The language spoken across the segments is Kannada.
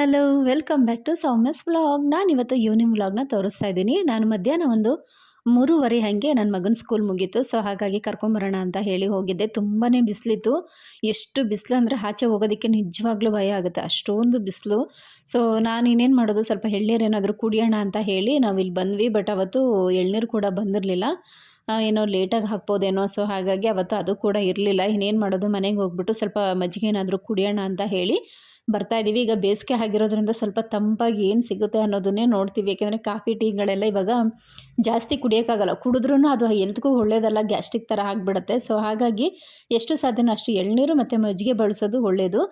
Hello, welcome back to Soumya's vlog. ನಾನಿವತ್ತು ಈವ್ನಿಂಗ್ ವ್ಲಾಗ್ನ ತೋರಿಸ್ತಾ ಇದ್ದೀನಿ. ನಾನು ಮಧ್ಯಾಹ್ನ ಒಂದು ಮೂರುವರೆ ಹಾಗೆ ನನ್ನ ಮಗನ ಸ್ಕೂಲ್ ಮುಗೀತು. ಸೊ ಹಾಗಾಗಿ ಕರ್ಕೊಂಬರೋಣ ಅಂತ ಹೇಳಿ ಹೋಗಿದ್ದೆ. ತುಂಬಾ ಬಿಸಿಲಿತ್ತು. ಎಷ್ಟು ಬಿಸಿಲು ಅಂದರೆ ಆಚೆ ಹೋಗೋದಕ್ಕೆ ನಿಜವಾಗ್ಲೂ ಭಯ ಆಗುತ್ತೆ. ಅಷ್ಟೊಂದು ಬಿಸಿಲು. ಸೊ ನಾನು ಇನ್ನೇನು ಮಾಡೋದು? ಸ್ವಲ್ಪ ಎಳ್ನೀರು ಏನಾದರೂ ಕುಡಿಯೋಣ ಅಂತ ಹೇಳಿ ನಾವು ಇಲ್ಲಿ ಬಂದ್ವಿ. ಬಟ್ ಅವತ್ತು ಎಳ್ನೀರು ಕೂಡ ಬಂದಿರಲಿಲ್ಲ. ಏನೋ ಲೇಟಾಗಿ ಹಾಕ್ಬೋದೇನೋ. ಸೊ ಹಾಗಾಗಿ ಅವತ್ತು ಅದು ಕೂಡ ಇರಲಿಲ್ಲ. ಇನ್ನೇನು ಮಾಡೋದು? ಮನೆಗೆ ಹೋಗ್ಬಿಟ್ಟು ಸ್ವಲ್ಪ ಮಜ್ಜಿಗೆ ಏನಾದರೂ ಕುಡಿಯೋಣ ಅಂತ ಹೇಳಿ ಬರ್ತಾ ಇದ್ದೀವಿ ಈಗ ಬೇಸಿಗೆ ಆಗಿರೋದ್ರಿಂದ ಸ್ವಲ್ಪ ತಂಪಾಗಿ ಏನು ಸಿಗುತ್ತೆ ಅನ್ನೋದನ್ನೇ ನೋಡ್ತೀವಿ. ಯಾಕೆಂದರೆ ಕಾಫಿ, ಟೀಗಳೆಲ್ಲ ಇವಾಗ ಜಾಸ್ತಿ ಕುಡಿಯೋಕ್ಕಾಗಲ್ಲ. ಕುಡಿದ್ರೂ ಅದು ಎಲ್ತ್ಗೂ ಒಳ್ಳೇದಲ್ಲ. ಗ್ಯಾಸ್ಟ್ರಿಕ್ ಥರ ಆಗಿಬಿಡುತ್ತೆ. ಸೊ ಹಾಗಾಗಿ ಎಷ್ಟು ಸಾಧ್ಯನೋ ಅಷ್ಟು ಎಳ್ನೀರು ಮತ್ತು ಮಜ್ಜಿಗೆ ಬಳಸೋದು ಒಳ್ಳೆಯದು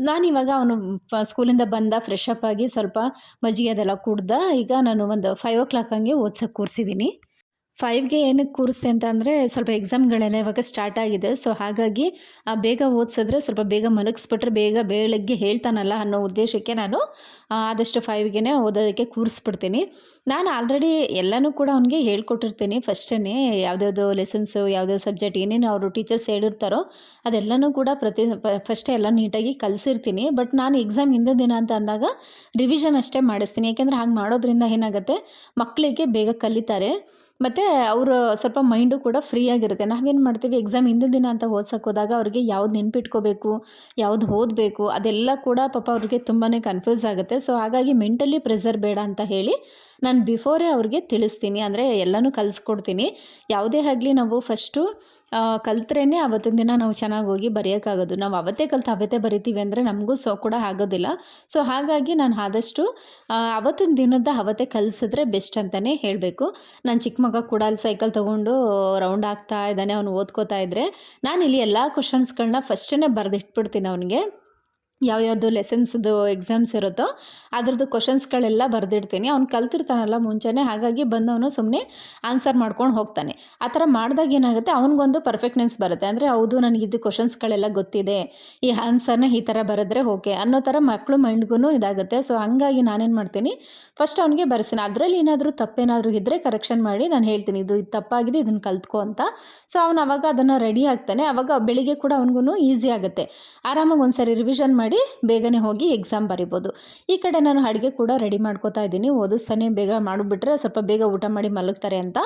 ನಾನಿವಾಗ ಅವನು ಸ್ಕೂಲಿಂದ ಬಂದ ಫ್ರೆಶ್ ಅಪ್ ಆಗಿ ಸ್ವಲ್ಪ ಮಜ್ಜಿಗೆ ಅದೆಲ್ಲ ಕುಡ್ದ ಈಗ ನಾನು ಒಂದು ಫೈವ್ ಓ ಕ್ಲಾಕ್ ಹಂಗೆ ಓದ್ಸೋಕ್ಕೆ ಕೂರಿಸಿದ್ದೀನಿ ಫೈವ್ಗೆ ಏನಕ್ಕೆ ಕೂರಿಸ್ತೆ ಅಂತ ಅಂದರೆ ಸ್ವಲ್ಪ ಎಕ್ಸಾಮ್ಗಳೆಲ್ಲ ಇವಾಗ ಸ್ಟಾರ್ಟ್ ಆಗಿದೆ. ಸೊ ಹಾಗಾಗಿ ಬೇಗ ಓದಿಸಿದ್ರೆ ಸ್ವಲ್ಪ ಬೇಗ ಮಲಗಿಸ್ಬಿಟ್ರೆ ಬೇಗ ಬೆಳಗ್ಗೆ ಹೇಳ್ತಾನಲ್ಲ ಅನ್ನೋ ಉದ್ದೇಶಕ್ಕೆ ನಾನು ಆದಷ್ಟು ಫೈವ್ಗೆ ಓದೋದಕ್ಕೆ ಕೂರಿಸ್ಬಿಡ್ತೀನಿ. ನಾನು ಆಲ್ರೆಡಿ ಎಲ್ಲನೂ ಕೂಡ ಅವನಿಗೆ ಹೇಳ್ಕೊಟ್ಟಿರ್ತೀನಿ. ಫಸ್ಟೇ ಯಾವುದ್ಯಾವ್ದು ಲೆಸನ್ಸು ಯಾವುದ್ಯಾವ್ದು ಸಬ್ಜೆಕ್ಟ್ ಏನೇನು ಅವರು ಟೀಚರ್ಸ್ ಹೇಳಿರ್ತಾರೋ ಅದೆಲ್ಲನೂ ಕೂಡ ಪ್ರತಿ ಫಸ್ಟೇ ಎಲ್ಲ ನೀಟಾಗಿ ಕಲಿಸಿರ್ತೀನಿ. ಬಟ್ ನಾನು ಎಕ್ಸಾಮ್ ಹಿಂದೆ ದಿನ ಅಂತ ಅಂದಾಗ ರಿವಿಷನ್ ಅಷ್ಟೇ ಮಾಡಿಸ್ತೀನಿ. ಯಾಕೆಂದರೆ ಹಾಗೆ ಮಾಡೋದ್ರಿಂದ ಏನಾಗುತ್ತೆ ಮಕ್ಕಳಿಗೆ ಬೇಗ ಕಲಿತಾರೆ. ಮತ್ತು ಅವರು ಸ್ವಲ್ಪ ಮೈಂಡು ಕೂಡ ಫ್ರೀ ಆಗಿರುತ್ತೆ. ನಾವೇನು ಮಾಡ್ತೀವಿ? ಎಕ್ಸಾಮ್ ಹಿಂದಿನ ದಿನ ಅಂತ ಓದ್ಸಕ್ಕೆ ಹೋದಾಗ ಅವ್ರಿಗೆ ಯಾವ್ದು ನೆನ್ಪಿಟ್ಕೋಬೇಕು, ಯಾವ್ದು ಓದಬೇಕು, ಅದೆಲ್ಲ ಕೂಡ ಪಾಪ ಅವ್ರಿಗೆ ತುಂಬಾ ಕನ್ಫ್ಯೂಸ್ ಆಗುತ್ತೆ. ಸೊ ಹಾಗಾಗಿ ಮೆಂಟಲಿ ಪ್ರೆಸರ್ ಬೇಡ ಅಂತ ಹೇಳಿ ನಾನು ಬಿಫೋರೇ ಅವ್ರಿಗೆ ತಿಳಿಸ್ತೀನಿ. ಅಂದರೆ ಎಲ್ಲನೂ ಕಲಿಸ್ಕೊಡ್ತೀನಿ. ಯಾವುದೇ ಆಗಲಿ ನಾವು ಫಸ್ಟು ಕಲ್ತ್ರೇ ಅವತ್ತಿನ ದಿನ ನಾವು ಚೆನ್ನಾಗಿ ಹೋಗಿ ಬರೆಯೋಕ್ಕಾಗೋದು. ನಾವು ಅವತ್ತೇ ಕಲ್ತು ಅವತ್ತೇ ಬರಿತೀವಿ ಅಂದರೆ ನಮಗೂ ಸೊ ಕೂಡ ಆಗೋದಿಲ್ಲ. ಸೊ ಹಾಗಾಗಿ ನಾನು ಆದಷ್ಟು ಅವತ್ತಿನ ದಿನದ ಅವತ್ತೇ ಕಲಿಸಿದ್ರೆ ಬೆಸ್ಟ್ ಅಂತಲೇ ಹೇಳಬೇಕು. ನನ್ನ ಚಿಕ್ಕ ಮಗ ಕೂಡ ಅಲ್ಲಿ ಸೈಕಲ್ ತೊಗೊಂಡು ರೌಂಡ್ ಆಗ್ತಾ ಇದ್ದಾನೆ, ಅವನು ಓದ್ಕೋತಾ ಇದ್ದರೆ ನಾನು ಇಲ್ಲಿ ಎಲ್ಲ ಕ್ವಶನ್ಸ್ಗಳನ್ನ ಫಸ್ಟೇ ಬರೆದಿಟ್ಬಿಡ್ತೀನಿ ಅವನಿಗೆ. ಯಾವ್ಯಾವುದು ಲೆಸನ್ಸ್ದು ಎಕ್ಸಾಮ್ಸ್ ಇರುತ್ತೋ ಅದ್ರದ್ದು ಕ್ವಶನ್ಸ್ಗಳೆಲ್ಲ ಬರೆದಿಡ್ತೀನಿ. ಅವ್ನು ಕಲ್ತಿರ್ತಾನಲ್ಲ ಮುಂಚೆನೇ, ಹಾಗಾಗಿ ಬಂದವನು ಸುಮ್ಮನೆ ಆನ್ಸರ್ ಮಾಡ್ಕೊಂಡು ಹೋಗ್ತಾನೆ. ಆ ಥರ ಮಾಡಿದಾಗ ಏನಾಗುತ್ತೆ, ಅವನಿಗೊಂದು ಪರ್ಫೆಕ್ಟ್ನೆಸ್ ಬರುತ್ತೆ. ಅಂದರೆ ಹೌದು, ನನಗಿದ್ದು ಕ್ವಶನ್ಸ್ಗಳೆಲ್ಲ ಗೊತ್ತಿದೆ. ಈ ಆನ್ಸರ್ನ ಈ ಥರ ಬರೆದ್ರೆ ಓಕೆ ಅನ್ನೋ ಥರ ಮಕ್ಕಳು ಮೈಂಡ್ಗೂ ಇದಾಗುತ್ತೆ. ಸೊ ಹಂಗಾಗಿ ನಾನೇನು ಮಾಡ್ತೀನಿ ಫಸ್ಟ್ ಅವನಿಗೆ ಬರೆಸ್ತೀನಿ. ಅದರಲ್ಲಿ ಏನಾದರೂ ತಪ್ಪೇನಾದರೂ ಇದ್ದರೆ ಕರೆಕ್ಷನ್ ಮಾಡಿ ನಾನು ಹೇಳ್ತೀನಿ, ಇದು ಇದು ತಪ್ಪಾಗಿದೆ, ಇದನ್ನು ಕಲ್ತ್ಕೊ ಅಂತ. ಸೊ ಅವನು ಅವಾಗ ಅದನ್ನು ರೆಡಿ ಆಗ್ತಾನೆ. ಅವಾಗ ಬೆಳಿಗ್ಗೆ ಕೂಡ ಅವನಿಗೂ ಈಸಿ ಆಗುತ್ತೆ. ಆರಾಮಾಗಿ ಒಂದು ಸರಿ ರಿವಿಷನ್ ಮಾಡಿ ಮಾಡಿ ಬೇಗನೆ ಹೋಗಿ ಎಕ್ಸಾಮ್ ಬರಿಬೋದು. ಈ ಕಡೆ ನಾನು ಅಡುಗೆ ಕೂಡ ರೆಡಿ ಮಾಡ್ಕೋತಾ ಇದ್ದೀನಿ. ಓದಿಸ್ತಾನೆ, ಬೇಗ ಮಾಡಿಬಿಟ್ರೆ ಸ್ವಲ್ಪ ಬೇಗ ಊಟ ಮಾಡಿ ಮಲಗ್ತಾರೆ ಅಂತ.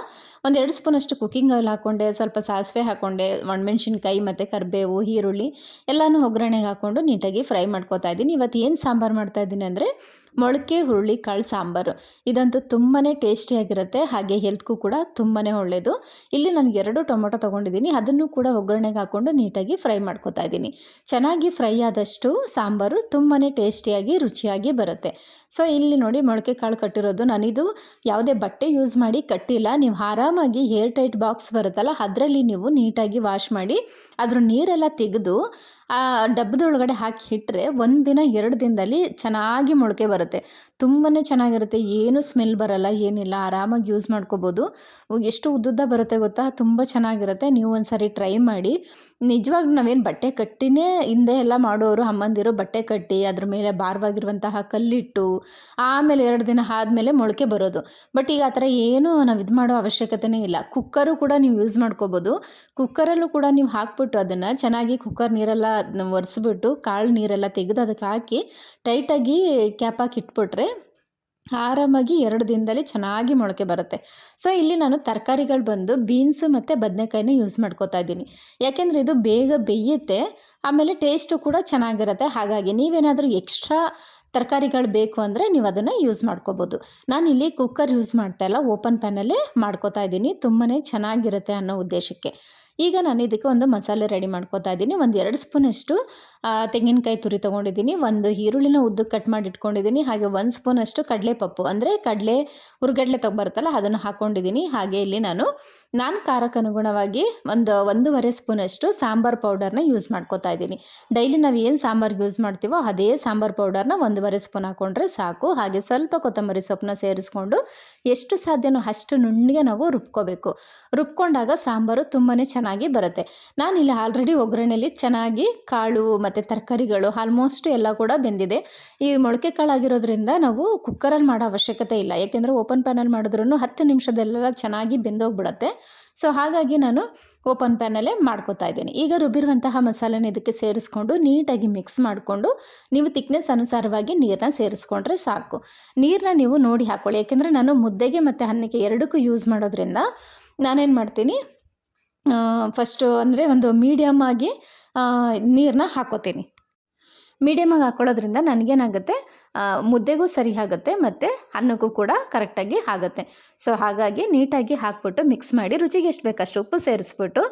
ಒಂದೆರಡು ಸ್ಪೂನಷ್ಟು ಕುಕ್ಕಿಂಗ್ ಆಯಿಲ್ ಹಾಕ್ಕೊಂಡೆ ಸ್ವಲ್ಪ ಸಾಸಿವೆ ಹಾಕ್ಕೊಂಡೆ ಒಣಮೆಣ್ಸಿನ್ಕಾಯಿ ಮತ್ತು ಕರಿಬೇವು, ಈರುಳ್ಳಿ ಎಲ್ಲನೂ ಒಗ್ಗರಣೆಗೆ ಹಾಕ್ಕೊಂಡು ನೀಟಾಗಿ ಫ್ರೈ ಮಾಡ್ಕೋತಾ ಇದ್ದೀನಿ. ಇವತ್ತು ಏನು ಸಾಂಬಾರು ಮಾಡ್ತಾ ಇದ್ದೀನಿ ಅಂದರೆ ಮೊಳಕೆ, ಹುರುಳಿ, ಕಾಳು ಸಾಂಬಾರು. ಇದಂತೂ ತುಂಬಾ ಟೇಸ್ಟಿಯಾಗಿರುತ್ತೆ ಹಾಗೆ ಹೆಲ್ತ್ಗೂ ಕೂಡ ತುಂಬಾ ಒಳ್ಳೆಯದು ಇಲ್ಲಿ ನನಗೆ ಎರಡು ಟೊಮೊಟೊ ತೊಗೊಂಡಿದ್ದೀನಿ. ಅದನ್ನು ಕೂಡ ಒಗ್ಗರಣೆಗೆ ಹಾಕ್ಕೊಂಡು ನೀಟಾಗಿ ಫ್ರೈ ಮಾಡ್ಕೊತಾ ಇದ್ದೀನಿ. ಚೆನ್ನಾಗಿ ಫ್ರೈ ಆದಷ್ಟು ಸಾಂಬಾರು ತುಂಬಾ ಟೇಸ್ಟಿಯಾಗಿ, ರುಚಿಯಾಗಿ ಬರುತ್ತೆ. ಸೊ, ಇಲ್ಲಿ ನೋಡಿ ಮೊಳಕೆ, ಕಾಳು ಕಟ್ಟಿರೋದು. ನಾನಿದು ಯಾವುದೇ ಬಟ್ಟೆ ಯೂಸ್ ಮಾಡಿ ಕಟ್ಟಿಲ್ಲ. ನೀವು ಆರಾಮಾಗಿ ಏರ್ ಟೈಟ್ ಬಾಕ್ಸ್ ಬರುತ್ತಲ್ಲ, ಅದರಲ್ಲಿ ನೀವು ನೀಟಾಗಿ ವಾಶ್ ಮಾಡಿ, ಅದ್ರ ನೀರೆಲ್ಲ ತೆಗೆದು ಆ ಡಬ್ಬದೊಳಗಡೆ ಹಾಕಿ ಇಟ್ಟರೆ ಒಂದು ಎರಡು ದಿನದಲ್ಲಿ ಚೆನ್ನಾಗಿ ಮೊಳಕೆ ಬರುತ್ತೆ. ತುಂಬಾ ಚೆನ್ನಾಗಿರುತ್ತೆ. ಏನು ಸ್ಮೆಲ್ ಬರಲ್ಲ, ಏನಿಲ್ಲ. ಆರಾಮಾಗಿ ಯೂಸ್ ಮಾಡ್ಕೋಬೋದು. ಎಷ್ಟು ಉದ್ದುದ್ದ ಬರುತ್ತೆ ಗೊತ್ತಾ? ತುಂಬ ಚೆನ್ನಾಗಿರುತ್ತೆ. ನೀವು ಒಂದು ಸಾರಿ ಟ್ರೈ ಮಾಡಿ. ನಿಜವಾಗ್ಲೂ ನಾವೇನು ಬಟ್ಟೆ ಕಟ್ಟಿನೇ ಹಿಂದೆ ಎಲ್ಲ ಮಾಡೋರು, ಅಮ್ಮಂದಿರು ಬಟ್ಟೆ ಕಟ್ಟಿ, ಅದ್ರ ಮೇಲೆ ಭಾರವಾಗಿರುವಂತಹ ಕಲ್ಲಿಟ್ಟು, ಆಮೇಲೆ ಎರಡು ದಿನ ಆದಮೇಲೆ ಮೊಳಕೆ ಬರೋದು. ಬಟ್ ಈಗ ಆ ಥರ ಏನು ನಾವು ಇದು ಮಾಡೋ ಅವಶ್ಯಕತೆನೇ ಇಲ್ಲ. ಕುಕ್ಕರು ಕೂಡ ನೀವು ಯೂಸ್ ಮಾಡ್ಕೋಬೋದು. ಕುಕ್ಕರಲ್ಲೂ ಕೂಡ ನೀವು ಹಾಕ್ಬಿಟ್ಟು ಅದನ್ನು ಚೆನ್ನಾಗಿ ಕುಕ್ಕರ್ ನೀರೆಲ್ಲ ಒರೆಸ್ಬಿಟ್ಟು, ಕಾಳು ನೀರೆಲ್ಲ ತೆಗೆದು ಅದಕ್ಕೆ ಹಾಕಿ, ಟೈಟಾಗಿ ಕ್ಯಾಪ್ ಇಟ್ಬಿಟ್ರೆ ಆರಾಮಾಗಿ ಎರಡು ದಿನದಲ್ಲಿ ಚೆನ್ನಾಗಿ ಮೊಳಕೆ ಬರುತ್ತೆ. ಸೊ ಇಲ್ಲಿ ನಾನು ತರಕಾರಿಗಳು ಬಂದು ಬೀನ್ಸು ಮತ್ತು ಬದನೆಕಾಯಿನ ಯೂಸ್ ಮಾಡ್ಕೋತಾ ಇದ್ದೀನಿ. ಯಾಕೆಂದರೆ ಇದು ಬೇಗ ಬೇಯುತ್ತೆ, ಆಮೇಲೆ ಟೇಸ್ಟು ಕೂಡ ಚೆನ್ನಾಗಿರುತ್ತೆ. ಹಾಗಾಗಿ ನೀವೇನಾದರೂ ಎಕ್ಸ್ಟ್ರಾ ತರಕಾರಿಗಳು ಬೇಕು ಅಂದರೆ ನೀವು ಅದನ್ನು ಯೂಸ್ ಮಾಡ್ಕೋಬೋದು. ಇಲ್ಲಿ ಕುಕ್ಕರ್ ಯೂಸ್ ಮಾಡ್ತಾ ಇಲ್ಲ ಓಪನ್ ಪ್ಯಾನಲ್ಲೇ ಮಾಡ್ಕೋತಾ ಇದ್ದೀನಿ. ತುಂಬಾ ಚೆನ್ನಾಗಿರುತ್ತೆ ಅನ್ನೋ ಉದ್ದೇಶಕ್ಕೆ. ಈಗ ನಾನು ಇದಕ್ಕೆ ಒಂದು ಮಸಾಲೆ ರೆಡಿ ಮಾಡ್ಕೋತಾ ಇದ್ದೀನಿ. ಒಂದು ಎರಡು ಸ್ಪೂನಷ್ಟು ತೆಂಗಿನಕಾಯಿ ತುರಿ ತೊಗೊಂಡಿದ್ದೀನಿ. ಒಂದು ಈರುಳ್ಳಿನ ಉದ್ದಕ್ಕೆ ಕಟ್ ಮಾಡಿ ಇಟ್ಕೊಂಡಿದ್ದೀನಿ. ಹಾಗೆ ಒಂದು ಸ್ಪೂನಷ್ಟು ಕಡಲೆಪಪ್ಪು. ಅಂದರೆ ಕಡಲೆ ಹುರ್ಗಡ್ಲೆ ತೊಗೊಬರುತ್ತಲ್ಲ ಅದನ್ನು ಹಾಕ್ಕೊಂಡಿದ್ದೀನಿ ಹಾಗೆ ಇಲ್ಲಿ ನಾನು ನಾನು ಖಾರಕ್ಕೆ ಅನುಗುಣವಾಗಿ ಒಂದು ಒಂದೂವರೆ ಸ್ಪೂನಷ್ಟು ಸಾಂಬಾರು ಪೌಡರ್ನ ಯೂಸ್ ಮಾಡ್ಕೋತಾ ಇದ್ದೀನಿ. ಡೈಲಿ ನಾವು ಏನು ಸಾಂಬಾರ್ಗೆ ಯೂಸ್ ಮಾಡ್ತೀವೋ ಅದೇ ಸಾಂಬಾರು ಪೌಡರ್ನ ಒಂದೂವರೆ ಸ್ಪೂನ್ ಹಾಕ್ಕೊಂಡ್ರೆ ಸಾಕು. ಹಾಗೆ ಸ್ವಲ್ಪ ಕೊತ್ತಂಬರಿ ಸೊಪ್ಪನ್ನ ಸೇರಿಸ್ಕೊಂಡು ಎಷ್ಟು ಸಾಧ್ಯನೋ ಅಷ್ಟು ನುಣ್ಣಗೆ ನಾವು ರುಬ್ಕೋಬೇಕು. ರುಬ್ಕೊಂಡಾಗ ಸಾಂಬಾರು ತುಂಬಾ ಚೆನ್ನಾಗಿ ಚೆನ್ನಾಗಿ ಬರುತ್ತೆ. ನಾನಿಲ್ಲಿ ಆಲ್ರೆಡಿ ಒಗ್ಗರಣೆಯಲ್ಲಿ ಚೆನ್ನಾಗಿ ಕಾಳು ಮತ್ತು ತರಕಾರಿಗಳು ಆಲ್ಮೋಸ್ಟ್ ಎಲ್ಲ ಕೂಡ ಬೆಂದಿದೆ. ಈ ಮೊಳಕೆ ಕಾಳಾಗಿರೋದ್ರಿಂದ ನಾವು ಕುಕ್ಕರಲ್ಲಿ ಮಾಡೋ ಅವಶ್ಯಕತೆ ಇಲ್ಲ. ಯಾಕೆಂದರೆ ಓಪನ್ ಪ್ಯಾನಲ್ಲಿ ಮಾಡಿದ್ರೂ ಹತ್ತು ನಿಮಿಷದಲ್ಲೆಲ್ಲ ಚೆನ್ನಾಗಿ ಬೆಂದೋಗ್ಬಿಡುತ್ತೆ. ಸೊ ಹಾಗಾಗಿ ನಾನು ಓಪನ್ ಪ್ಯಾನಲ್ಲೇ ಮಾಡ್ಕೋತಾ ಇದ್ದೀನಿ. ಈಗ ರುಬ್ಬಿರುವಂತಹ ಮಸಾಲೆನ ಇದಕ್ಕೆ ಸೇರಿಸ್ಕೊಂಡು ನೀಟಾಗಿ ಮಿಕ್ಸ್ ಮಾಡಿಕೊಂಡು ನೀವು ತಿಕ್ನೆಸ್ ಅನುಸಾರವಾಗಿ ನೀರನ್ನ ಸೇರಿಸ್ಕೊಂಡ್ರೆ ಸಾಕು. ನೀರನ್ನ ನೀವು ನೋಡಿ ಹಾಕ್ಕೊಳ್ಳಿ ಯಾಕೆಂದರೆ ನಾನು ಮುದ್ದೆಗೆ ಮತ್ತು ಅನ್ನಕ್ಕೆ ಎರಡಕ್ಕೂ ಯೂಸ್ ಮಾಡೋದ್ರಿಂದ ನಾನೇನು ಮಾಡ್ತೀನಿ? ಫಸ್ಟು ಅಂದರೆ ಒಂದು ಮೀಡಿಯಮ್ ಆಗಿ ನೀರನ್ನ ಹಾಕೋತೀನಿ. ಮೀಡಿಯಮಾಗಿ ಹಾಕೊಳ್ಳೋದ್ರಿಂದ ನನಗೇನಾಗುತ್ತೆ ಮುದ್ದೆಗೂ ಸರಿ ಆಗುತ್ತೆ ಮತ್ತು ಅನ್ನಕ್ಕೂ ಕೂಡ ಕರೆಕ್ಟಾಗಿ ಆಗುತ್ತೆ. ಸೊ ಹಾಗಾಗಿ ನೀಟಾಗಿ ಹಾಕ್ಬಿಟ್ಟು ಮಿಕ್ಸ್ ಮಾಡಿ ರುಚಿಗೆ ಎಷ್ಟು ಬೇಕಷ್ಟು ಉಪ್ಪು ಸೇರಿಸ್ಬಿಟ್ಟು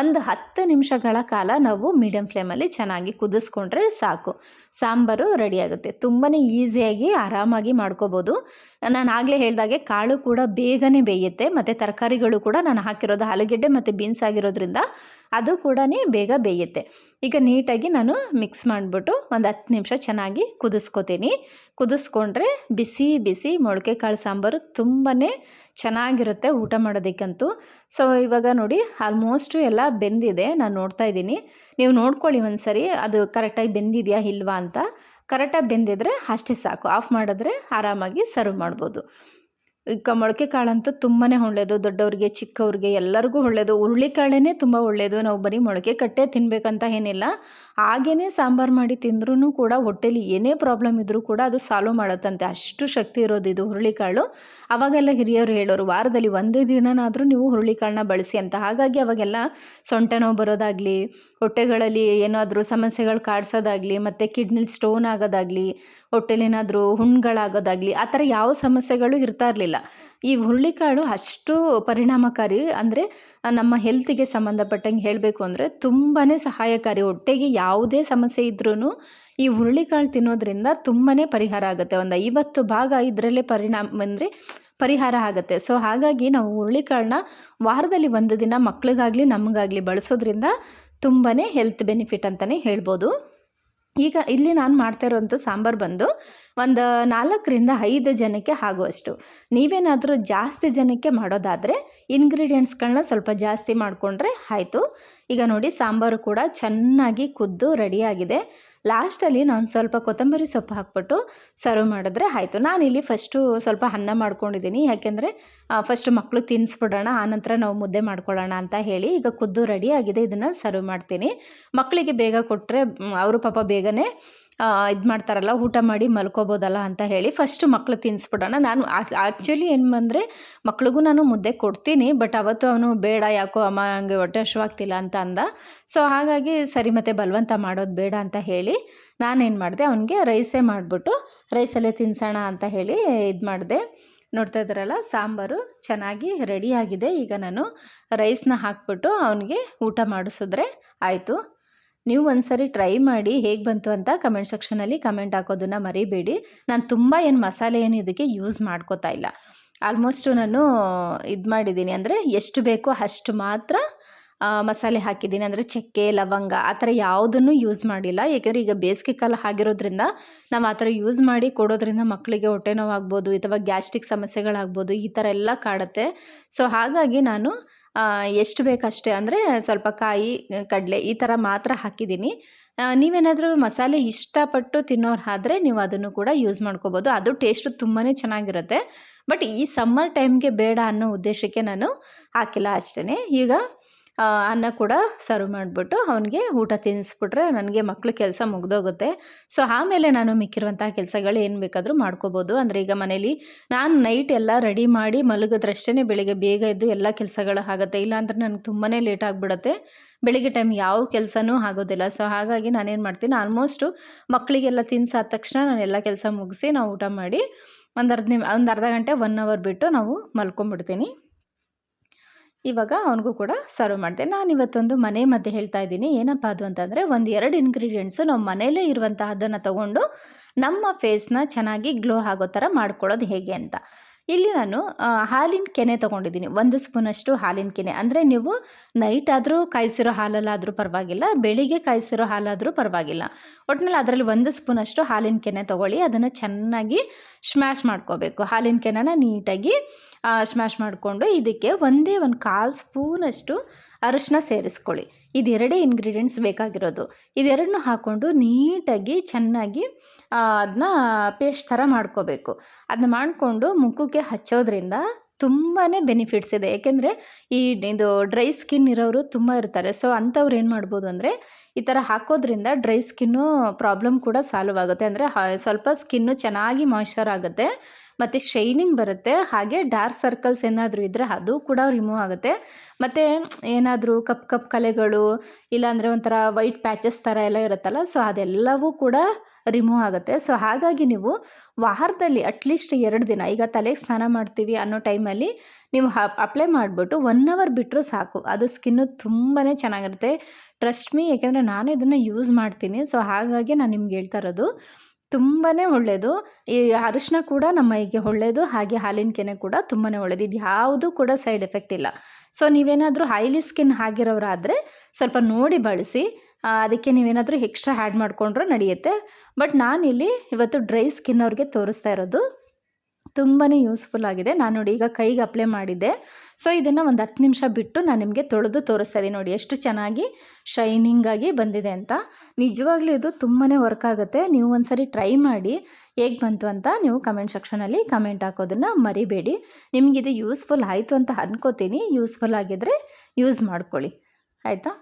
ಒಂದು ಹತ್ತು ನಿಮಿಷಗಳ ಕಾಲ ನಾವು ಮೀಡಿಯಮ್ ಫ್ಲೇಮಲ್ಲಿ ಚೆನ್ನಾಗಿ ಕುದಿಸ್ಕೊಂಡ್ರೆ ಸಾಕು. ಸಾಂಬಾರು ರೆಡಿಯಾಗುತ್ತೆ ತುಂಬಾ ಈಸಿಯಾಗಿ, ಆರಾಮಾಗಿ ಮಾಡ್ಕೋಬೋದು. ನಾನು ಆಗಲೇ ಹೇಳಿದಾಗೆ ಕಾಳು ಕೂಡ ಬೇಗನೆ ಬೇಯುತ್ತೆ. ಮತ್ತು ತರಕಾರಿಗಳು ಕೂಡ ನಾನು ಹಾಕಿರೋದು ಆಲೂಗೆಡ್ಡೆ ಮತ್ತು ಬೀನ್ಸ್ ಆಗಿರೋದ್ರಿಂದ ಅದು ಕೂಡ ಬೇಗ ಬೇಯುತ್ತೆ. ಈಗ ನೀಟಾಗಿ ನಾನು ಮಿಕ್ಸ್ ಮಾಡಿಬಿಟ್ಟು ಒಂದು ಹತ್ತು ನಿಮಿಷ ಚೆನ್ನಾಗಿ ಕುದಿಸ್ಕೊತೀನಿ. ಕುದಿಸ್ಕೊಂಡ್ರೆ ಬಿಸಿ ಬಿಸಿ ಮೊಳಕೆ ಕಾಳು ಸಾಂಬಾರು ತುಂಬಾ ಚೆನ್ನಾಗಿರುತ್ತೆ ಊಟ ಮಾಡೋದಕ್ಕಂತೂ. ಸೊ ಇವಾಗ ನೋಡಿ ಆಲ್ಮೋಸ್ಟು ಎಲ್ಲ ಬೆಂದಿದೆ. ನಾನು ನೋಡ್ತಾ ಇದ್ದೀನಿ. ನೀವು ನೋಡ್ಕೊಳ್ಳಿ ಒಂದು ಸರಿ ಅದು ಕರೆಕ್ಟಾಗಿ ಬೆಂದಿದೆಯಾ ಇಲ್ವಾ ಅಂತ. ಕರೆಕ್ಟಾಗಿ ಬೆಂದಿದ್ರೆ ಅಷ್ಟೇ ಸಾಕು. ಆಫ್ ಮಾಡಿದ್ರೆ ಆರಾಮಾಗಿ ಸರ್ವ್ ಮಾಡ್ಬೋದು. ಈಗ ಮೊಳಕೆ ಕಾಳಂತೂ ತುಂಬಾ ಒಳ್ಳೆಯದು ದೊಡ್ಡವ್ರಿಗೆ, ಚಿಕ್ಕವ್ರಿಗೆ ಎಲ್ಲರಿಗೂ ಒಳ್ಳೆಯದು ಹುರುಳಿಕಾಳೇ ತುಂಬ ಒಳ್ಳೆಯದು ನಾವು ಬರೀ ಮೊಳಕೆ ಕಟ್ಟೆ ತಿನ್ನಬೇಕಂತ ಏನಿಲ್ಲ. ಹಾಗೇ ಸಾಂಬಾರು ಮಾಡಿ ತಿಂದ್ರೂ ಕೂಡ ಹೊಟ್ಟೆಲಿ ಏನೇ ಪ್ರಾಬ್ಲಮ್ ಇದ್ದರೂ ಕೂಡ ಅದು ಸಾಲ್ವ್ ಮಾಡುತ್ತಂತೆ. ಅಷ್ಟು ಶಕ್ತಿ ಇರೋದು ಇದು ಹುರುಳಿಕಾಳು. ಅವಾಗೆಲ್ಲ ಹಿರಿಯರು ಹೇಳೋರು, ವಾರದಲ್ಲಿ ಒಂದೇ ದಿನನಾದರೂ ನೀವು ಹುರುಳಿಕಾಳನ್ನ ಬಳಸಿ ಅಂತ. ಹಾಗಾಗಿ ಅವಾಗೆಲ್ಲ ಸೊಂಟ ನೋವು ಬರೋದಾಗಲಿ, ಹೊಟ್ಟೆಗಳಲ್ಲಿ ಏನಾದರೂ ಸಮಸ್ಯೆಗಳು ಕಾಡಿಸೋದಾಗಲಿ, ಮತ್ತು ಕಿಡ್ನಿ ಸ್ಟೋನ್ ಆಗೋದಾಗಲಿ, ಹೊಟ್ಟೆಲೇನಾದರೂ ಹುಣ್ಣುಗಳಾಗೋದಾಗಲಿ ಆ ಥರ ಯಾವ ಸಮಸ್ಯೆಗಳು ಇರ್ತಾ ಇರಲಿಲ್ಲ. ಈ ಹುರುಳಿಕಾಳು ಅಷ್ಟು ಪರಿಣಾಮಕಾರಿ ಅಂದರೆ ನಮ್ಮ ಹೆಲ್ತಿಗೆ ಸಂಬಂಧಪಟ್ಟಂಗೆ ಹೇಳಬೇಕು ಅಂದರೆ ತುಂಬಾ ಸಹಾಯಕಾರಿ. ಹೊಟ್ಟೆಗೆ ಯಾವುದೇ ಸಮಸ್ಯೆ ಇದ್ರೂ ಈ ಹುರುಳಿಕಾಳು ತಿನ್ನೋದ್ರಿಂದ ತುಂಬಾ ಪರಿಹಾರ ಆಗುತ್ತೆ. ಒಂದು ಐವತ್ತು ಭಾಗ ಇದರಲ್ಲೇ ಪರಿಣಾಮ ಅಂದರೆ ಪರಿಹಾರ ಆಗುತ್ತೆ. ಸೊ, ಹಾಗಾಗಿ ನಾವು ಹುರುಳಿಕಾಳನ್ನ ವಾರದಲ್ಲಿ ಒಂದು ದಿನ ಮಕ್ಳಿಗಾಗಲಿ, ನಮಗಾಗಲಿ ಬಳಸೋದ್ರಿಂದ ತುಂಬಾ ಹೆಲ್ತ್ ಬೆನಿಫಿಟ್ ಅಂತಲೇ ಹೇಳ್ಬೋದು. ಈಗ ಇಲ್ಲಿ ನಾನು ಮಾಡ್ತಾ ಇರೋಂಥ ಸಾಂಬಾರು ಬಂದು ಒಂದು ನಾಲ್ಕರಿಂದ ಐದು ಜನಕ್ಕೆ ಆಗುವಷ್ಟು. ನೀವೇನಾದರೂ ಜಾಸ್ತಿ ಜನಕ್ಕೆ ಮಾಡೋದಾದರೆ ಇನ್ಗ್ರೀಡಿಯೆಂಟ್ಸ್ಗಳನ್ನ ಸ್ವಲ್ಪ ಜಾಸ್ತಿ ಮಾಡಿಕೊಂಡ್ರೆ ಆಯಿತು. ಈಗ ನೋಡಿ ಸಾಂಬಾರು ಕೂಡ ಚೆನ್ನಾಗಿ ಕುದ್ದು ರೆಡಿಯಾಗಿದೆ ಲಾಸ್ಟಲ್ಲಿ ನಾನು ಸ್ವಲ್ಪ ಕೊತ್ತಂಬರಿ ಸೊಪ್ಪು ಹಾಕ್ಬಿಟ್ಟು ಸರ್ವ್ ಮಾಡಿದ್ರೆ ಆಯಿತು. ನಾನಿಲ್ಲಿ ಫಸ್ಟು ಸ್ವಲ್ಪ ಅನ್ನ ಮಾಡ್ಕೊಂಡಿದ್ದೀನಿ ಯಾಕೆಂದರೆ ಫಸ್ಟು ಮಕ್ಕಳು ತಿನ್ನಿಸ್ಬಿಡೋಣ ಆನಂತರ ನಾವು ಮುದ್ದೆ ಮಾಡ್ಕೊಳ್ಳೋಣ ಅಂತ ಹೇಳಿ ಈಗ ಕುದ್ದು ರೆಡಿಯಾಗಿದೆ ಇದನ್ನು ಸರ್ವ್ ಮಾಡ್ತೀನಿ. ಮಕ್ಕಳಿಗೆ ಬೇಗ ಕೊಟ್ಟರೆ ಅವರು ಪಾಪ ಬೇಗನೆ ಇದು ಮಾಡ್ತಾರಲ್ಲ, ಊಟ ಮಾಡಿ ಮಲ್ಕೋಬೋದಲ್ಲ ಅಂತ ಹೇಳಿ ಫಸ್ಟು ಮಕ್ಳು ತಿನ್ನಿಸ್ಬಿಡೋಣ ನಾನು ಆ್ಯಕ್ಚುಲಿ ಏನು ಬಂದರೆ ಮಕ್ಳಿಗೂ ನಾನು ಮುದ್ದೆ ಕೊಡ್ತೀನಿ ಬಟ್ ಅವತ್ತು ಅವನು ಬೇಡ, ಯಾಕೋ ಅಮ್ಮ ಹಂಗೆ ಹೊಟ್ಟೆ ಹಶುವಾಗ್ತಿಲ್ಲ ಅಂತ ಅಂದ. ಸೊ ಹಾಗಾಗಿ ಸರಿ ಮತ್ತೆ ಬಲವಂತ ಮಾಡೋದು ಬೇಡ ಅಂತ ಹೇಳಿ ನಾನೇನು ಮಾಡಿದೆ, ಅವನಿಗೆ ರೈಸೇ ಮಾಡಿಬಿಟ್ಟು ರೈಸಲ್ಲೇ ತಿನ್ಸೋಣ ಅಂತ ಹೇಳಿ ಇದು ಮಾಡಿದೆ. ನೋಡ್ತಾ ಇದ್ದಾರಲ್ಲ ಸಾಂಬಾರು ಚೆನ್ನಾಗಿ ರೆಡಿಯಾಗಿದೆ ಈಗ ನಾನು ರೈಸ್ನ ಹಾಕ್ಬಿಟ್ಟು ಅವನಿಗೆ ಊಟ ಮಾಡಿಸಿದ್ರೆ ಆಯಿತು. ನೀವು ಒಂದು ಸರಿ ಟ್ರೈ ಮಾಡಿ ಹೇಗೆ ಬಂತು ಅಂತ ಕಮೆಂಟ್ ಸೆಕ್ಷನಲ್ಲಿ ಕಮೆಂಟ್ ಹಾಕೋದನ್ನು ಮರಿಬೇಡಿ. ನಾನು ತುಂಬ ಏನು ಮಸಾಲೆ ಏನು ಇದಕ್ಕೆ ಯೂಸ್ ಮಾಡ್ಕೋತಾ ಇಲ್ಲ. ಆಲ್ಮೋಸ್ಟು ನಾನು ಇದು ಮಾಡಿದ್ದೀನಿ ಅಂದರೆ ಎಷ್ಟು ಬೇಕೋ ಅಷ್ಟು ಮಾತ್ರ ಮಸಾಲೆ ಹಾಕಿದ್ದೀನಿ ಅಂದರೆ ಚಕ್ಕೆ, ಲವಂಗ ಆ ಥರ ಯಾವುದನ್ನು ಯೂಸ್ ಮಾಡಿಲ್ಲ. ಏಕೆಂದರೆ ಈಗ ಬೇಸಿಗೆ ಕಾಲ ಆಗಿರೋದ್ರಿಂದ ನಾವು ಆ ಥರ ಯೂಸ್ ಮಾಡಿ ಕೊಡೋದ್ರಿಂದ ಮಕ್ಕಳಿಗೆ ಹೊಟ್ಟೆ ನೋವಾಗ್ಬೋದು ಅಥವಾ ಗ್ಯಾಸ್ಟ್ರಿಕ್ ಸಮಸ್ಯೆಗಳಾಗ್ಬೋದು, ಈ ಥರ ಎಲ್ಲ ಕಾಡುತ್ತೆ. ಸೊ ಹಾಗಾಗಿ ನಾನು ಎಷ್ಟು ಬೇಕಷ್ಟೇ ಅಂದರೆ ಸ್ವಲ್ಪ ಕಾಯಿ, ಕಡಲೆ ಈ ಥರ ಮಾತ್ರ ಹಾಕಿದ್ದೀನಿ. ನೀವೇನಾದರೂ ಮಸಾಲೆ ಇಷ್ಟಪಟ್ಟು ತಿನ್ನೋರು ಆದ್ರೆ ನೀವು ಅದನ್ನು ಕೂಡ ಯೂಸ್ ಮಾಡ್ಕೋಬೋದು. ಅದು ಟೇಸ್ಟು ತುಂಬಾ ಚೆನ್ನಾಗಿರುತ್ತೆ. ಬಟ್ ಈ ಸಮ್ಮರ್ ಟೈಮ್ಗೆ ಬೇಡ ಅನ್ನೋ ಉದ್ದೇಶಕ್ಕೆ ನಾನು ಹಾಕಿಲ್ಲ ಅಷ್ಟೇ ಈಗ ಅನ್ನ ಕೂಡ ಸರ್ವ್ ಮಾಡಿಬಿಟ್ಟು ಅವನಿಗೆ ಊಟ ತಿನ್ನಿಸ್ಬಿಟ್ರೆ ನನಗೆ ಮಕ್ಕಳು ಕೆಲಸ ಮುಗ್ದೋಗುತ್ತೆ. ಸೊ ಆಮೇಲೆ ನಾನು ಮಿಕ್ಕಿರುವಂತಹ ಕೆಲಸಗಳು ಏನು ಬೇಕಾದರೂ ಮಾಡ್ಕೋಬೋದು. ಅಂದರೆ ಈಗ ಮನೇಲಿ ನಾನು ನೈಟ್ ಎಲ್ಲ ರೆಡಿ ಮಾಡಿ ಮಲಗಿದ್ರಷ್ಟೇ ಬೆಳಿಗ್ಗೆ ಬೇಗ ಎದ್ದು ಎಲ್ಲ ಕೆಲಸಗಳು ಆಗುತ್ತೆ. ಇಲ್ಲಾಂದ್ರೆ ನನಗೆ ತುಂಬಾ ಲೇಟ್ ಆಗಿಬಿಡುತ್ತೆ. ಬೆಳಿಗ್ಗೆ ಟೈಮ್ ಯಾವ ಕೆಲಸನೂ ಆಗೋದಿಲ್ಲ. ಸೊ ಹಾಗಾಗಿ ನಾನೇನು ಮಾಡ್ತೀನಿ ಆಲ್ಮೋಸ್ಟು ಮಕ್ಕಳಿಗೆಲ್ಲ ತಿನ್ಸಾದ ತಕ್ಷಣ ನಾನು ಎಲ್ಲ ಕೆಲಸ ಮುಗಿಸಿ ನಾವು ಊಟ ಮಾಡಿ ಒಂದು ಅರ್ಧ ನಿಮ್, ಒಂದು ಅರ್ಧ ಗಂಟೆ ಒನ್ ಅವರ್ ಬಿಟ್ಟು ನಾವು ಮಲ್ಕೊಂಬಿಡ್ತೀನಿ ಇವಾಗ ಅವನಿಗೂ ಕೂಡ ಸರ್ವ್ ಮಾಡಿದೆ. ನಾನು ಇವತ್ತೊಂದು ಮನೆ ಮಧ್ಯೆ ಹೇಳ್ತಾ ಇದ್ದೀನಿ. ಏನಪ್ಪ ಅದು ಅಂತಂದರೆ ಒಂದು ಎರಡು ಇಂಗ್ರೀಡಿಯೆಂಟ್ಸು ನಾವು ಮನೆಯಲ್ಲೇ ಇರುವಂತಹದ್ದನ್ನು ತಗೊಂಡು ನಮ್ಮ ಫೇಸ್ನ ಚೆನ್ನಾಗಿ ಗ್ಲೋ ಆಗೋ ಥರ ಮಾಡ್ಕೊಳ್ಳೋದು ಹೇಗೆ ಅಂತ. ಇಲ್ಲಿ ನಾನು ಹಾಲಿನ ಕೆನೆ ತೊಗೊಂಡಿದ್ದೀನಿ. ಒಂದು ಸ್ಪೂನಷ್ಟು ಹಾಲಿನ ಕೆನೆ. ಅಂದರೆ ನೀವು ನೈಟ್ ಆದರೂ ಕಾಯಿಸಿರೋ ಹಾಲಲ್ಲಾದರೂ ಪರವಾಗಿಲ್ಲ, ಬೆಳಿಗ್ಗೆ ಕಾಯಿಸಿರೋ ಹಾಲಾದರೂ ಪರವಾಗಿಲ್ಲ. ಒಟ್ಟಿನಲ್ಲಿ ಅದರಲ್ಲಿ ಒಂದು ಸ್ಪೂನಷ್ಟು ಹಾಲಿನ ಕೆನೆ ತೊಗೊಳ್ಳಿ. ಅದನ್ನು ಚೆನ್ನಾಗಿ ಸ್ಮ್ಯಾಶ್ ಮಾಡ್ಕೋಬೇಕು. ಹಾಲಿನ ಕೆನೆನ ನೀಟಾಗಿ ಸ್ಮ್ಯಾಶ್ ಮಾಡಿಕೊಂಡು ಇದಕ್ಕೆ ಒಂದೇ ಒಂದು ಕಾಲು ಸ್ಪೂನಷ್ಟು ಅರಿಶಿನ ಸೇರಿಸ್ಕೊಳ್ಳಿ. ಇದೆರಡೇ ಇಂಗ್ರೀಡಿಯೆಂಟ್ಸ್ ಬೇಕಾಗಿರೋದು. ಇದೆರಡನ್ನೂ ಹಾಕ್ಕೊಂಡು ನೀಟಾಗಿ, ಚೆನ್ನಾಗಿ ಅದನ್ನ ಪೇಸ್ಟ್ ಥರ ಮಾಡ್ಕೋಬೇಕು. ಅದನ್ನ ಮಾಡಿಕೊಂಡು ಮುಖಕ್ಕೆ ಹಚ್ಚೋದ್ರಿಂದ ತುಂಬಾ ಬೆನಿಫಿಟ್ಸ್ ಇದೆ. ಏಕೆಂದರೆ ಈ ಇದು ಡ್ರೈ ಸ್ಕಿನ್ ಇರೋರು ತುಂಬ ಇರ್ತಾರೆ. ಸೊ ಅಂಥವ್ರು ಏನು ಮಾಡ್ಬೋದು ಅಂದರೆ, ಈ ಥರ ಹಾಕೋದ್ರಿಂದ ಡ್ರೈ ಸ್ಕಿನ್ನು ಪ್ರಾಬ್ಲಮ್ ಕೂಡ ಸಾಲ್ವ್ ಆಗುತ್ತೆ. ಅಂದರೆ ಸ್ವಲ್ಪ ಸ್ಕಿನ್ನು ಚೆನ್ನಾಗಿ ಮಾಯ್ಶ್ಚರ್ ಆಗುತ್ತೆ. ಮತ್ತು ಶೈನಿಂಗ್ ಬರುತ್ತೆ, ಹಾಗೆ ಡಾರ್ಕ್ ಸರ್ಕಲ್ಸ್ ಏನಾದರೂ ಇದ್ದರೆ ಅದು ಕೂಡ ರಿಮೂವ್ ಆಗುತ್ತೆ. ಮತ್ತು ಏನಾದರೂ ಕಪ್ ಕಪ್ ಕಲೆಗಳು, ಇಲ್ಲಾಂದರೆ ಒಂಥರ ವೈಟ್ ಪ್ಯಾಚಸ್ ಥರ ಎಲ್ಲ ಇರುತ್ತಲ್ಲ ಸೊ ಅದೆಲ್ಲವೂ ಕೂಡ ರಿಮೂವ್ ಆಗುತ್ತೆ. ಸೊ ಹಾಗಾಗಿ ನೀವು ವಾರದಲ್ಲಿ ಅಟ್ಲೀಸ್ಟ್ ಎರಡು ದಿನ, ಈಗ ತಲೆಗೆ ಸ್ನಾನ ಮಾಡ್ತೀವಿ ಅನ್ನೋ ಟೈಮಲ್ಲಿ ನೀವು ಅಪ್ಲೈ ಮಾಡಿಬಿಟ್ಟು ಒನ್ ಅವರ್ ಬಿಟ್ಟರು ಸಾಕು. ಅದು ಸ್ಕಿನ್ನು ತುಂಬಾ ಚೆನ್ನಾಗಿರುತ್ತೆ. ಟ್ರಸ್ಟ್ ಮೀ ಯಾಕೆಂದರೆ ನಾನು ಇದನ್ನು ಯೂಸ್ ಮಾಡ್ತೀನಿ. ಸೊ ಹಾಗಾಗಿ ನಾನು ನಿಮ್ಗೆ ಹೇಳ್ತಾ ಇರೋದು ತುಂಬಾ ಒಳ್ಳೆಯದು ಈ ಅರಿಶಿನ ಕೂಡ ನಮ್ಮ ಮೈಗೆ ಒಳ್ಳೆಯದು ಹಾಗೆ ಹಾಲಿನ ಕೆನೆ ಕೂಡ ತುಂಬಾ ಒಳ್ಳೆಯದು ಇದು ಯಾವುದೂ ಕೂಡ ಸೈಡ್ ಎಫೆಕ್ಟ್ ಇಲ್ಲ. ಸೊ, ನೀವೇನಾದರೂ ಹೈಲಿ ಸ್ಕಿನ್ ಆಗಿರೋರಾದರೆ ಸ್ವಲ್ಪ ನೋಡಿ ಬಳಸಿ. ಅದಕ್ಕೆ ನೀವೇನಾದರೂ ಎಕ್ಸ್ಟ್ರಾ ಆ್ಯಡ್ ಮಾಡಿಕೊಂಡ್ರೂ ನಡೆಯುತ್ತೆ. ಬಟ್ ನಾನಿಲ್ಲಿ ಇವತ್ತು ಡ್ರೈ ಸ್ಕಿನ್ ಅವ್ರಿಗೆ ತೋರಿಸ್ತಾ ಇರೋದು. ತುಂಬಾ ಯೂಸ್ಫುಲ್ ಆಗಿದೆ. ನಾನು ನೋಡಿ ಈಗ ಕೈಗೆ ಅಪ್ಲೈ ಮಾಡಿದ್ದೆ. ಸೊ ಇದನ್ನು ಒಂದು ಹತ್ತು ನಿಮಿಷ ಬಿಟ್ಟು ನಾನು ನಿಮಗೆ ತೊಳೆದು ತೋರಿಸ್ತೀನಿ ನೋಡಿ ಎಷ್ಟು ಚೆನ್ನಾಗಿ ಶೈನಿಂಗಾಗಿ ಬಂದಿದೆ ಅಂತ. ನಿಜವಾಗ್ಲೂ ಇದು ತುಂಬಾ ವರ್ಕ್ ಆಗುತ್ತೆ. ನೀವು ಒಂದ್ಸರಿ ಟ್ರೈ ಮಾಡಿ ಹೇಗೆ ಬಂತು ಅಂತ ನೀವು ಕಮೆಂಟ್ ಸೆಕ್ಷನಲ್ಲಿ ಕಮೆಂಟ್ ಹಾಕೋದನ್ನು ಮರಿಬೇಡಿ. ನಿಮಗಿದು ಯೂಸ್ಫುಲ್ ಆಯಿತು ಅಂತ ಅನ್ಕೋತೀನಿ. ಯೂಸ್ಫುಲ್ ಆಗಿದ್ದರೆ ಯೂಸ್ ಮಾಡ್ಕೊಳ್ಳಿ. ಆಯಿತಾ?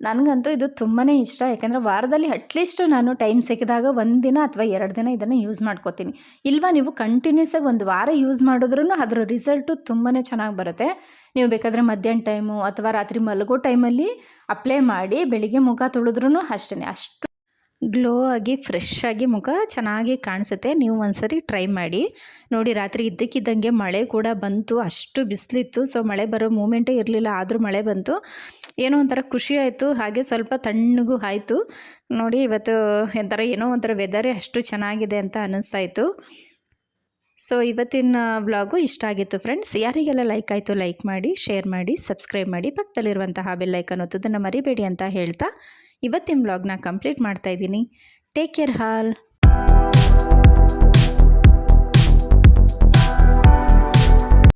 ನನಗಂತೂ ಇದು ತುಂಬಾ ಇಷ್ಟ, ಯಾಕೆಂದರೆ ವಾರದಲ್ಲಿ ಅಟ್ಲೀಸ್ಟ್ ನಾನು ಟೈಮ್ ಸಿಕ್ಕಿದಾಗ ಒಂದು ದಿನ ಅಥವಾ ಎರಡು ದಿನ ಇದನ್ನು ಯೂಸ್ ಮಾಡ್ಕೋತೀನಿ. ಇಲ್ವಾ ನೀವು ಕಂಟಿನ್ಯೂಸ್ ಆಗಿ ಒಂದು ವಾರ ಯೂಸ್ ಮಾಡಿದ್ರೂ ಅದರ ರಿಸಲ್ಟು ತುಂಬಾ ಚೆನ್ನಾಗಿ ಬರುತ್ತೆ. ನೀವು ಬೇಕಾದರೆ ಮಧ್ಯಾಹ್ನ ಟೈಮು ಅಥವಾ ರಾತ್ರಿ ಮಲಗೋ ಟೈಮಲ್ಲಿ ಅಪ್ಲೈ ಮಾಡಿ ಬೆಳಿಗ್ಗೆ ಮುಖ ತೊಳೆದ್ರೂ ಅಷ್ಟೇ ಅಷ್ಟು ಗ್ಲೋ ಆಗಿ ಫ್ರೆಶ್ ಆಗಿ ಮುಖ ಚೆನ್ನಾಗಿ ಕಾಣಿಸುತ್ತೆ. ನೀವು ಒಂದ್ಸರಿ ಟ್ರೈ ಮಾಡಿ. ನೋಡಿ, ರಾತ್ರಿ ಇದ್ದಕ್ಕಿದ್ದಂಗೆ ಮಳೆ ಕೂಡ ಬಂತು. ಅಷ್ಟು ಬಿಸಿಲಿತ್ತು. ಸೊ ಮಳೆ ಬರೋ ಮೂಮೆಂಟೇ ಇರಲಿಲ್ಲ. ಆದರೂ ಮಳೆ ಬಂತು. ಏನೋ ಒಂಥರ ಖುಷಿ ಆಯಿತು. ಹಾಗೆ ಸ್ವಲ್ಪ ತಣ್ಣಗೂ ಆಯಿತು. ನೋಡಿ, ಇವತ್ತು ಒಂಥರ ಏನೋ ಒಂಥರ ವೆದರೇ ಅಷ್ಟು ಚೆನ್ನಾಗಿದೆ ಅಂತ ಅನ್ನಿಸ್ತಾ ಇತ್ತು. ಸೊ ಇವತ್ತಿನ ವ್ಲಾಗು ಇಷ್ಟ ಆಗಿತ್ತು ಫ್ರೆಂಡ್ಸ್, ಯಾರಿಗೆಲ್ಲ ಲೈಕ್ ಆಯಿತು ಲೈಕ್ ಮಾಡಿ, ಶೇರ್ ಮಾಡಿ, ಸಬ್ಸ್ಕ್ರೈಬ್ ಮಾಡಿ, ಪಕ್ಕದಲ್ಲಿರುವಂತಹ ಬೆಲ್ಲೈಕನ್ ಒತ್ತೋದನ್ನು ಮರಿಬೇಡಿ ಅಂತ ಹೇಳ್ತಾ ಇವತ್ತಿನ ವ್ಲಾಗ್ನ ಕಂಪ್ಲೀಟ್ ಮಾಡ್ತಾ ಇದ್ದೀನಿ. Take care all.